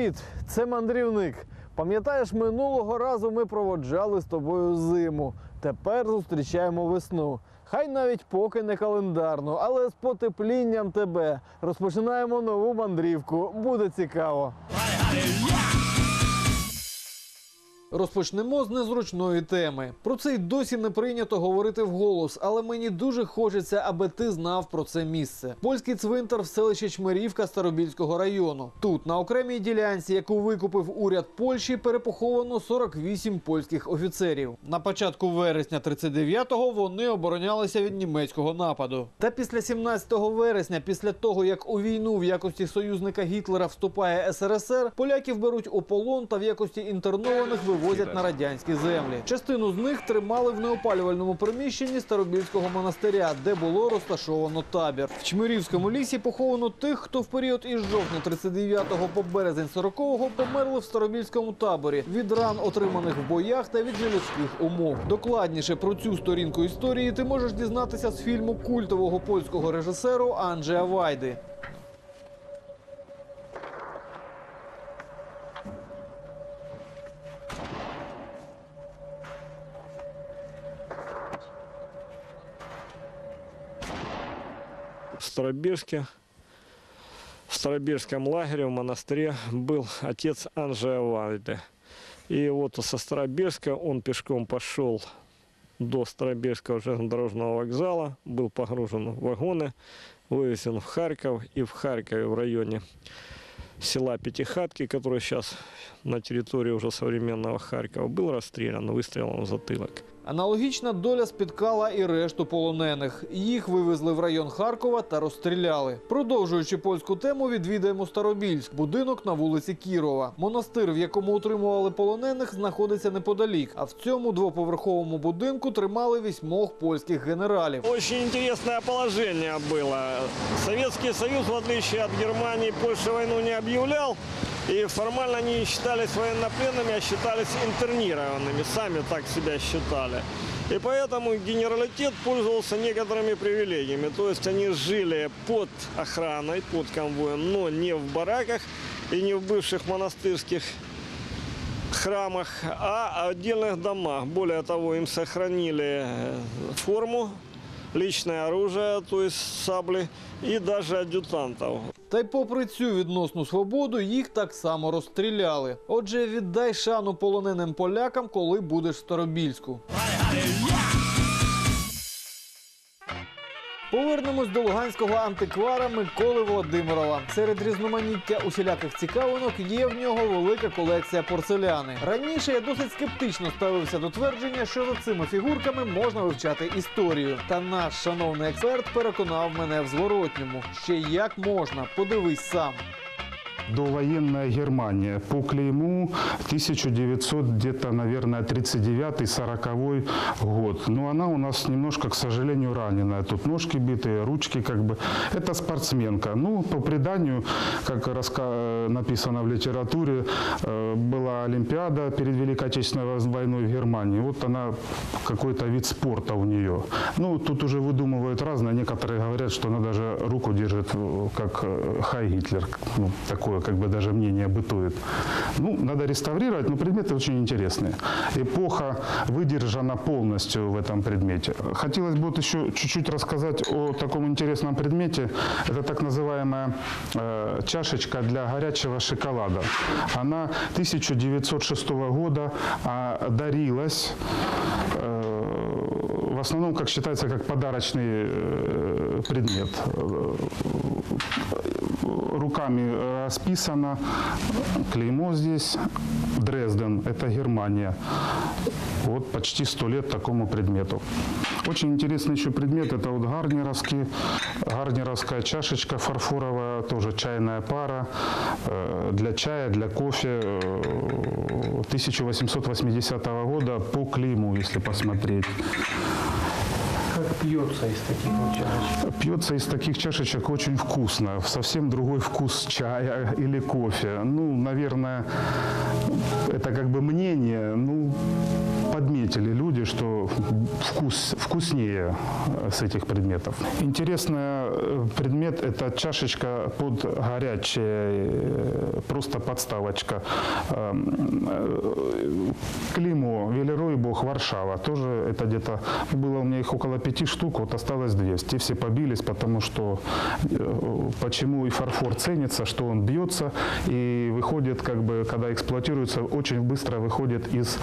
Привіт, це мандрівник. Пам'ятаєш, минулого разу ми проводжали з тобою зиму. Тепер зустрічаємо весну. Хай навіть поки не календарну, але з потеплінням тебе. Розпочинаємо нову мандрівку. Буде цікаво. Розпочнемо з незручної теми. Про це й досі не прийнято говорити вголос, але мені дуже хочеться, аби ти знав про це місце. Польський цвинтар в селищі Чмирівка Старобільського району. Тут, на окремій ділянці, яку викупив уряд Польщі, перепоховано 48 польських офіцерів. На початку вересня 39-го вони оборонялися від німецького нападу. Та після 17 вересня, після того як у війну в якості союзника Гітлера вступає СРСР, поляків беруть у полон та в якості інтернованих вивозять на радянські землі. Частину з них тримали в неопалювальному приміщенні Старобільського монастиря, де було розташовано табір. В Чмирівському лісі поховано тих, хто в період із жовтня 39-го по березень 40-го померли в Старобільському таборі від ран, отриманих в боях та від нелюдських умов. Докладніше про цю сторінку історії ти можеш дізнатися з фільму культового польського режисеру Анджея Вайди. Старобирске, в Старобирском лагере, в монастыре был отец Анжея Вальде. И вот со Старобирска он пешком пошел до Старобирского железнодорожного вокзала, был погружен в вагоны, вывезен в Харьков и в Харькове в районе села Пятихатки, который сейчас на территории уже современного Харькова, был расстрелян выстрелом в затылок. Аналогічна доля спіткала і решту полонених. Їх вивезли в район Харкова та розстріляли. Продовжуючи польську тему, відвідаємо Старобільськ, будинок на вулиці Кірова. Монастир, в якому утримували полонених, знаходиться неподалік. А в цьому двоповерховому будинку тримали вісьмох польських генералів. Очень интересное положение было. Советский Союз, в отличие от Германии, Польши войну не объявлял. И формально не считались военнопленными, а считались интернированными. Сами так себя считали. И поэтому генералитет пользовался некоторыми привилегиями. То есть они жили под охраной, под конвоем, но не в бараках и не в бывших монастырских храмах, а отдельных домах. Более того, им сохранили э, форму, личное оружие, то есть сабли, навіть даже адъютантов. Та й попри цю відносну свободу, їх так само розстріляли. Отже, віддай шану полоненим полякам, коли будеш в Старобільську. Повернемось до луганського антиквара Миколи Володимирова. Серед різноманіття усіляких цікавинок є в нього велика колекція порцеляни. Раніше я досить скептично ставився до твердження, що за цими фігурками можна вивчати історію. Та наш шановний експерт переконав мене в зворотньому. Ще як можна, подивись сам. Довоенная Германия по клейму 1900 где-то, наверное, 39-40 год. Но она у нас немножко, к сожалению, раненая. Тут ножки битые, ручки как бы. Это спортсменка. Ну, по преданию, как раска- написано в литературе, э, была Олимпиада перед Великой Отечественной войной в Германии. Вот она, какой-то вид спорта у нее. Ну, тут уже выдумывают разное. Некоторые говорят, что она даже руку держит, э, как э, Хай Гитлер. Ну, такое как бы даже мнение бытует. Ну, надо реставрировать, но предметы очень интересные. Эпоха выдержана полностью в этом предмете. Хотелось бы вот еще чуть-чуть рассказать о таком интересном предмете. Это так называемая э, чашечка для горячего шоколада. Она 1906 года а, дарилась э, в основном, как считается, как подарочный э, предмет. Руками расписано, клеймо здесь, Дрезден, это Германия. Вот почти сто лет такому предмету. Очень интересный еще предмет, это вот гарнеровский, гарнеровская чашечка фарфоровая, тоже чайная пара э, для чая, для кофе э, 1880 года по клейму, если посмотреть. Как пьется из таких вот чашечек? Пьется из таких чашечек очень вкусно. Совсем другой вкус чая или кофе. Ну, наверное, это как бы мнение. Ну, подметили люди, что вкус вкуснее э, с этих предметов. Интересный э, предмет – это чашечка под горячее, э, просто подставочка. Клеймо «Велерой Бог Варшава». Тоже это где-то, было у меня их около пяти штук, вот осталось две. Те все побились, потому что э, почему и фарфор ценится, что он бьется и выходит, как бы, когда эксплуатируется, очень быстро выходит из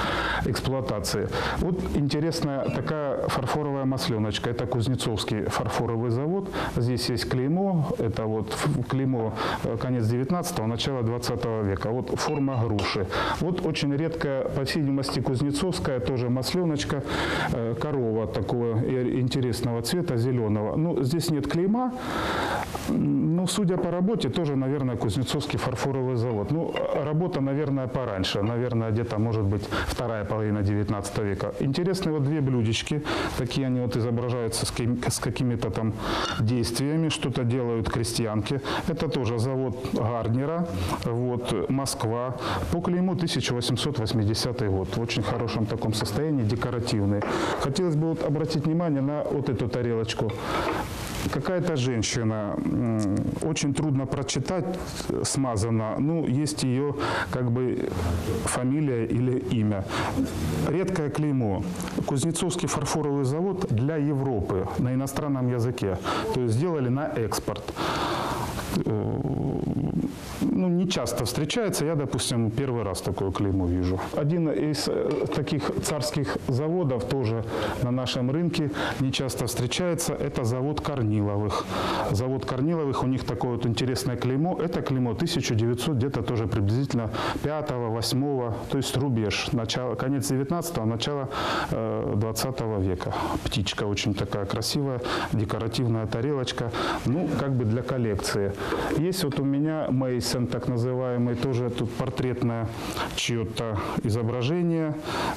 эксплуатации. Вот интересная такая фарфоровая масленочка. Это Кузнецовский фарфоровый завод. Здесь есть клеймо. Это вот клеймо э, конец 19-го, начало 20 века. Вот форма груши. Вот очень редкая, по видимости, Кузнецовская, тоже масленочка. э, Корова такого интересного цвета, зеленого. Ну, здесь нет клейма. Ну, судя по работе, тоже, наверное, Кузнецовский фарфоровый завод. Ну, работа, наверное, пораньше. Наверное, где-то, может быть, вторая половина 19 века. Интересные вот две блюдечки. Такие они вот изображаются с, какими-то там действиями. Что-то делают крестьянки. Это тоже завод Гарднера. Вот, Москва. По клейму 1880 год. В очень хорошем таком состоянии, декоративный. Хотелось бы вот обратить внимание на вот эту тарелочку. Какая-то женщина, очень трудно прочитать, э, смазана, ну, есть ее как бы фамилия или имя. Редкое клеймо. Кузнецовский фарфоровый завод для Европы на иностранном языке. То есть сделали на экспорт ну, не часто встречается. Я, допустим, первый раз такое клеймо вижу. Один из э, таких царских заводов тоже на нашем рынке не часто встречается. Это завод Корниловых. Завод Корниловых, у них такое вот интересное клеймо. Это клеймо 1900, где-то тоже приблизительно 5-8, то есть рубеж. Начало, конец 19-го, начало э, 20 века. Птичка очень такая красивая, декоративная тарелочка. Ну, как бы для коллекции. Есть вот у меня Мейсон, так называемый, тоже тут портретное чье-то изображение.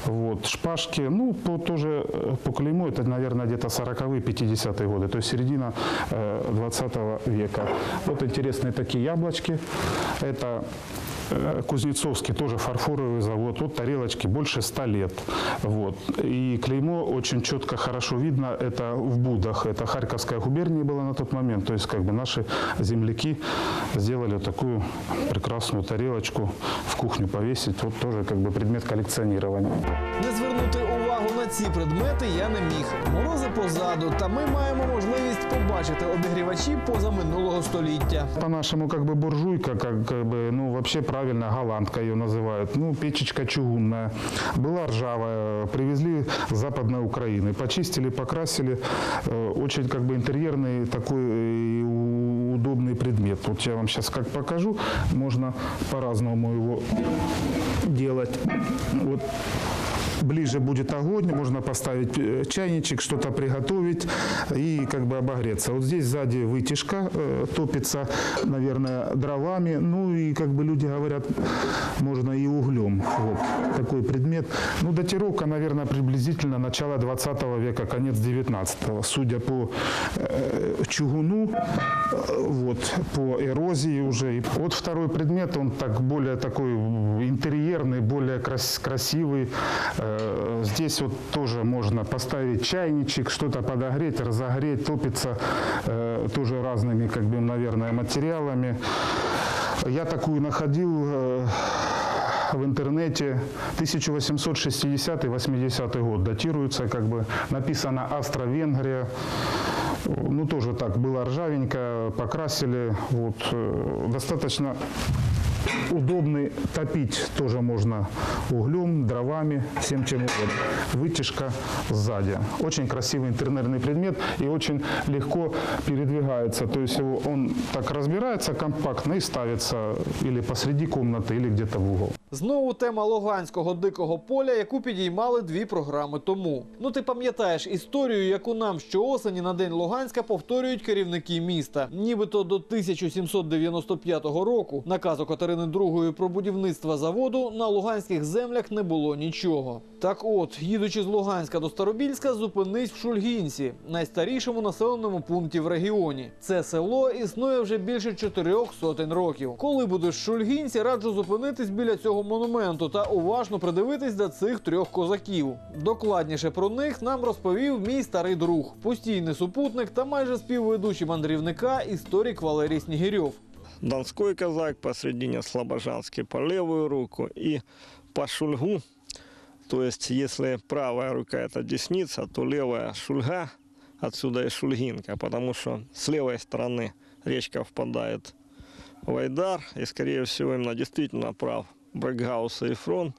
Вот, шпажки, ну, по, тоже э, по клейму, это, наверное, где-то 40-е, 50-е годы, то есть середина э, 20 века. Вот интересные такие яблочки. Это э, Кузнецовский, тоже фарфоровый завод. Вот тарелочки больше 100 лет. Вот. И клеймо очень четко, хорошо видно. Это в Будах. Это Харьковская губерния была на тот момент. То есть как бы наши земляки сделали такую прекрасную тарелочку в кухню повесить. Вот тоже как бы предмет коллекционирования. Не звернути увагу на ці предмети я не міг. Морози позаду, та ми маємо можливість побачити обігрівачі поза минулого століття. По-нашему как бы буржуйка, как, как бы, ну вообще правильно, голландка ее называют. Ну, печечка чугунная. Была ржавая, привезли с западной Украины. Почистили, покрасили. Э, Очень как бы интерьерный такой э, у- удобный предмет. Вот я вам сейчас как покажу. Можно по-разному его делать. Вот ближе будет огонь, можно поставить э, чайничек, что-то приготовить и как бы обогреться. Вот здесь сзади вытяжка э, топится, наверное, дровами. Ну и как бы люди говорят, можно и углем. Вот такой предмет. Ну датировка, наверное, приблизительно начало 20 века, конец 19 Судя по э, чугуну, вот, по эрозии уже. Вот второй предмет, он так более такой интерьерный, более крас- красивый. Э, Здесь вот тоже можно поставить чайничек, что-то подогреть, разогреть, топится э, тоже разными, как бы, наверное, материалами. Я такую находил э, в интернете 1860-80 год датируется, как бы написано Австро-Венгрия. Ну, тоже так, было ржавенько, покрасили. Вот, достаточно удобный, топить тоже можно углем, дровами, всем чем угодно. Вытяжка сзади. Очень красивый интерьерный предмет и очень легко передвигается. То есть его, он так разбирается компактно и ставится или посреди комнаты, или где-то в угол. Знову тема луганського дикого поля, яку підіймали дві програми тому. Ну ти пам'ятаєш історію, яку нам щоосені на день Луганська повторюють керівники міста. Нібито до 1795 року наказу Катерини Катерини II про будівництво заводу на луганських землях не було нічого. Так от, їдучи з Луганська до Старобільська, зупинись в Шульгінці, найстарішому населеному пункті в регіоні. Це село існує вже більше чотирьох сотень років. Коли будеш в Шульгінці, раджу зупинитись біля цього монументу та уважно придивитись до цих трьох козаків. Докладніше про них нам розповів мій старий друг, постійний супутник та майже співведучий мандрівника, історик Валерій Снігирьов. Донской казак посредине, Слобожанский по левую руку и по шульгу. То есть, если правая рука это десница, то левая шульга, отсюда и шульгинка, потому что с левой стороны речка впадает в Айдар, и, скорее всего, именно действительно прав Брекгаус и Фрон,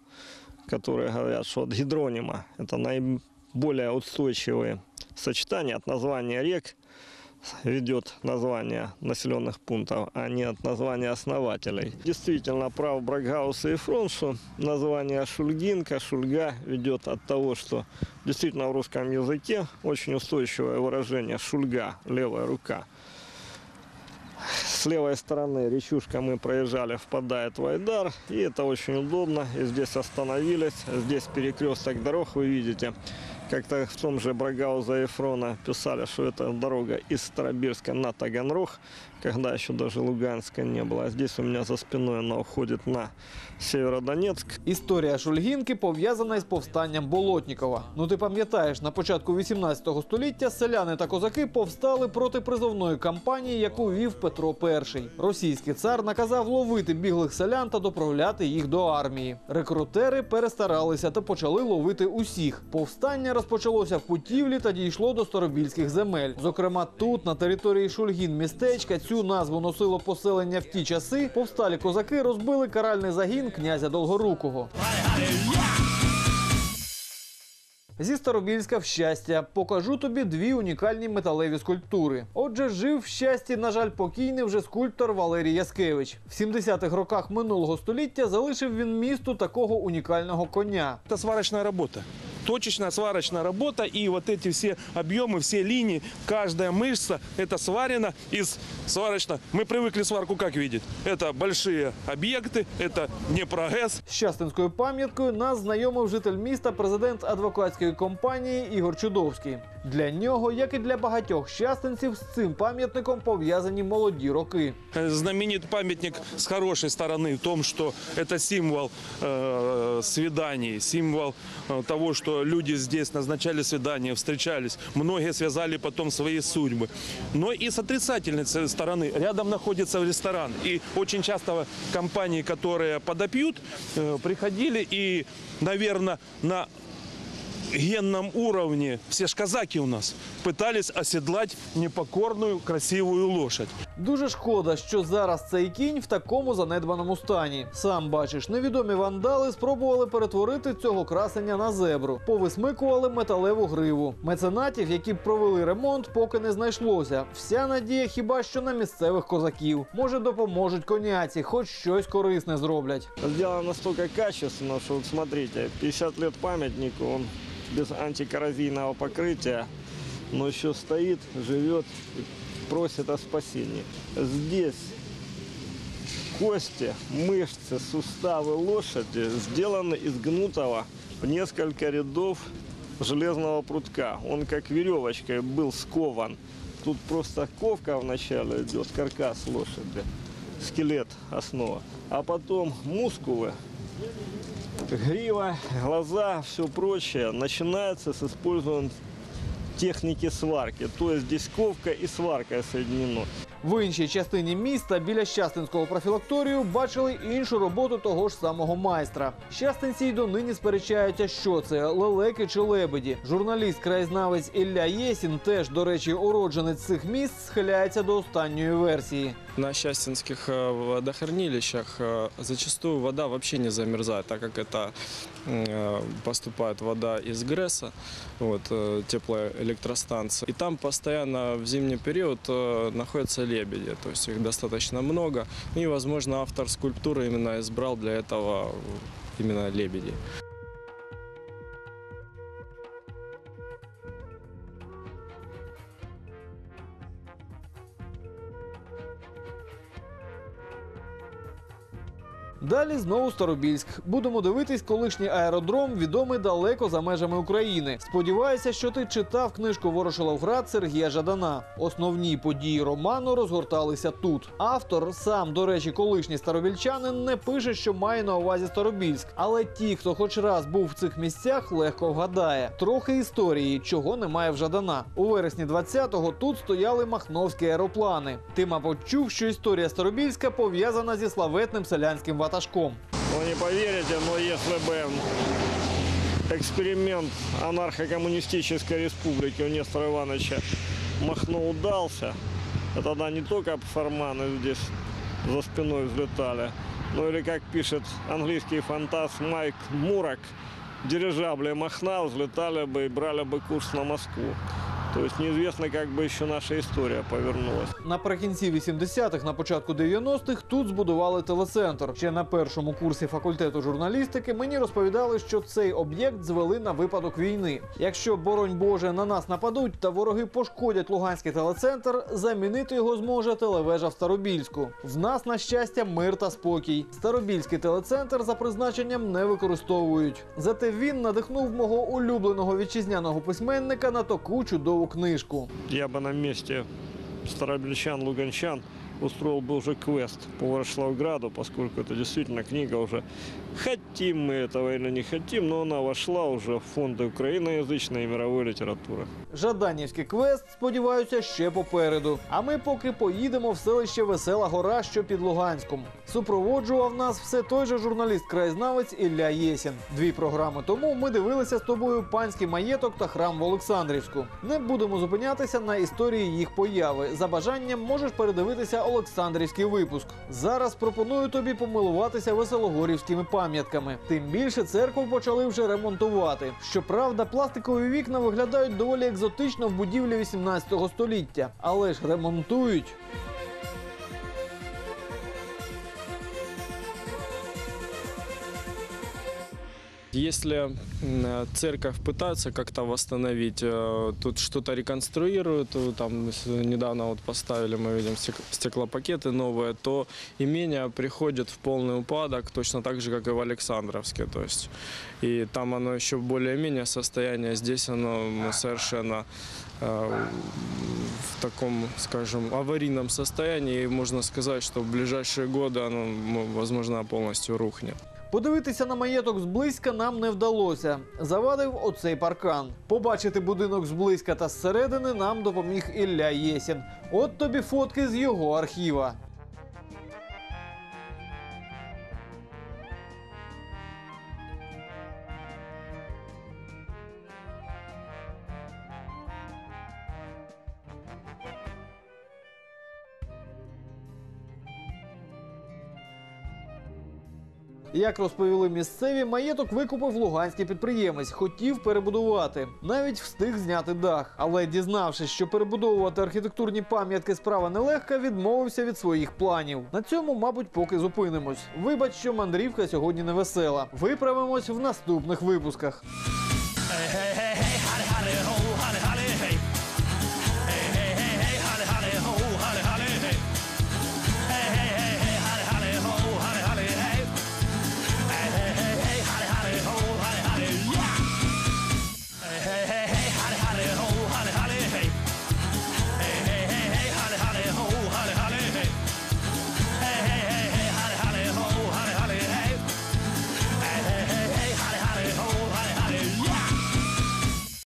которые говорят, что от гидронима это наиболее устойчивые сочетания от названия рек, ведет название населенных пунктов, а не от названия основателей. Действительно, прав Бракгаус и Фрон, что название Шульгинка, Шульга ведет от того, что действительно в русском языке очень устойчивое выражение Шульга, левая рука. С левой стороны речушка мы проезжали, впадает в Айдар, и это очень удобно. И здесь остановились, здесь перекресток дорог, вы видите. Как-то в том же Брагауза и Фрона писали, что это дорога из Старобирска на Таганрог, когда еще даже Луганска не было. А здесь у меня за спиной она уходит на Северодонецк. Історія Шульгінки пов'язана із повстанням Болотнікова. Ну ти пам'ятаєш, на початку 18 століття селяни та козаки повстали проти призовної кампанії, яку вів Петро І. Російський цар наказав ловити біглих селян та доправляти їх до армії. Рекрутери перестаралися та почали ловити усіх. Повстання розпочалося в Путівлі та дійшло до Старобільських земель. Зокрема, тут, на території Шульгін містечка, цю назву носило поселення в ті часи. Повсталі козаки розбили каральний загін князя Долгорукого. Зі Старобільська в щастя покажу тобі дві унікальні металеві скульптури. Отже, жив в щасті, на жаль, покійний вже скульптор Валерій Яскевич. В 70-х роках минулого століття залишив він місту такого унікального коня. Это сварочная работа Точечная сварочная работа и вот эти все объемы, все линии, каждая мышца, это сварено из сварочно. Мы привыкли сварку как видеть? Это большие объекты, это не прогресс, З щастинською пам'яткою нас знайомив житель міста, президент адвокатської компанії Ігор Чудовський. Для нього, як і для багатьох щастинців, з цим пам'ятником пов'язані молоді роки. Э, Знаменит памятник с хорошей стороны в том, что это символ э, свиданий, символ э, того, что люди здесь назначали свидания, встречались. Многие связали потом свои судьбы. Но и с отрицательной ц- стороны. Рядом находится ресторан. И очень часто компании, которые подопьют, э, приходили и, наверное, на генном уровне, все ж казаки у нас, пытались оседлать непокорную красивую лошадь. Дуже шкода, що зараз цей кінь в такому занедбаному стані. Сам бачиш, невідомі вандали спробували перетворити цього красення на зебру, повисмикували металеву гриву. Меценатів, які б провели ремонт, поки не знайшлося. Вся надія хіба що на місцевих козаків. Може, допоможуть коняці, хоч щось корисне зроблять. Сделано настолько качественно, что вот смотрите, 50 лет памятнику, он без антикоррозийного покрытия, но еще стоит, живет и просит о спасении. Здесь кости, мышцы, суставы лошади сделаны из гнутого в несколько рядов железного прутка. Он как веревочкой был скован. Тут просто ковка вначале идет, каркас лошади, скелет основа. А потом мускулы, грива, глаза, все прочее начинается с использованием техники сварки. То есть здесь ковка и сварка соединено. В іншій частині міста біля Щастинського профілакторію бачили іншу роботу того ж самого майстра. Щастинці й донині сперечаються, що це лелеки чи лебеді. Журналіст-краєзнавець Ілля Єсін, теж, до речі, уродженець цих міст, схиляється до останньої версії. На счастинских э, водохранилищах э, зачастую вода вообще не замерзает, так как это м, э, поступает вода из ГРЭСа, вот, э, теплоэлектростанции. И там постоянно в зимний период э, находятся лебеди, то есть их достаточно много. И, возможно, автор скульптуры именно избрал для этого э, именно лебедей. Далі знову Старобільськ. Будемо дивитись колишній аеродром, відомий далеко за межами України. Сподіваюся, що ти читав книжку Ворошиловград Сергія Жадана. Основні події роману розгорталися тут. Автор, сам, до речі, колишній старобільчанин, не пише, що має на увазі Старобільськ. Але ті, хто хоч раз був в цих місцях, легко вгадає. Трохи історії, чого немає в Жадана. У вересні 20-го тут стояли махновські аероплани. Ти, мабуть, чув, що історія Старобільська пов'язана зі славетним селянським ватажком. Вы не поверите, но если бы эксперимент анархо-коммунистической республики у Нестора Ивановича Махно удался, то тогда не только форманы здесь за спиной взлетали, но или, как пишет английский фантаст Майк Мурак, дирижабли Махна взлетали бы и брали бы курс на Москву. То есть неизвестно, как бы еще наша история повернулась. Наприкінці 80-х, на початку 90-х тут збудували телецентр. Ще на першому курсі факультету журналістики мені розповідали, що цей об'єкт звели на випадок війни. Якщо, боронь Боже, на нас нападуть та вороги пошкодять Луганський телецентр, замінити його зможе телевежа в Старобільську. В нас, на щастя, мир та спокій. Старобільський телецентр за призначенням не використовують. Зате він надихнув мого улюбленого вітчизняного письменника на таку чудову книжку. Я бы на месте старобельчан, луганчан устроил бы уже квест по Ворошиловграду, поскольку это действительно книга уже хотим мы этого или не хотим, но она вошла уже в фонды украиноязычной и мировой литературы. Жаданівський квест, сподіваюся, ще попереду. А ми поки поїдемо в селище Весела Гора, що під Луганськом. Супроводжував нас все той же журналіст-краєзнавець Ілля Єсін. Дві програми тому ми дивилися з тобою панський маєток та храм в Олександрівську. Не будемо зупинятися на історії їх появи. За бажанням можеш передивитися Олександрівський випуск. Зараз пропоную тобі помилуватися веселогорівськими пам'ятками. Тим більше церкву почали вже ремонтувати. Щоправда, пластикові вікна виглядають доволі екзотично в будівлі 18 століття, але ж ремонтують. Если церковь пытается как-то восстановить, э, тут что-то реконструируют, э, там недавно вот поставили, мы видим, стек- стеклопакеты новые, то имение приходит в полный упадок, точно так же, как и в Александровске. То есть, и там оно еще более-менее состояние, здесь оно совершенно э, в таком, скажем, аварийном состоянии. И можно сказать, что в ближайшие годы оно, возможно, полностью рухнет. Подивитися на маєток зблизька нам не вдалося. Завадив оцей паркан. Побачити будинок зблизька та зсередини нам допоміг Ілля Єсін. От тобі фотки з його архіва. Як розповіли місцеві, маєток викупив луганський підприємець, хотів перебудувати. Навіть встиг зняти дах. Але дізнавшись, що перебудовувати архітектурні пам'ятки справа нелегка, відмовився від своїх планів. На цьому, мабуть, поки зупинимось. Вибач, що мандрівка сьогодні не весела. Виправимось в наступних випусках.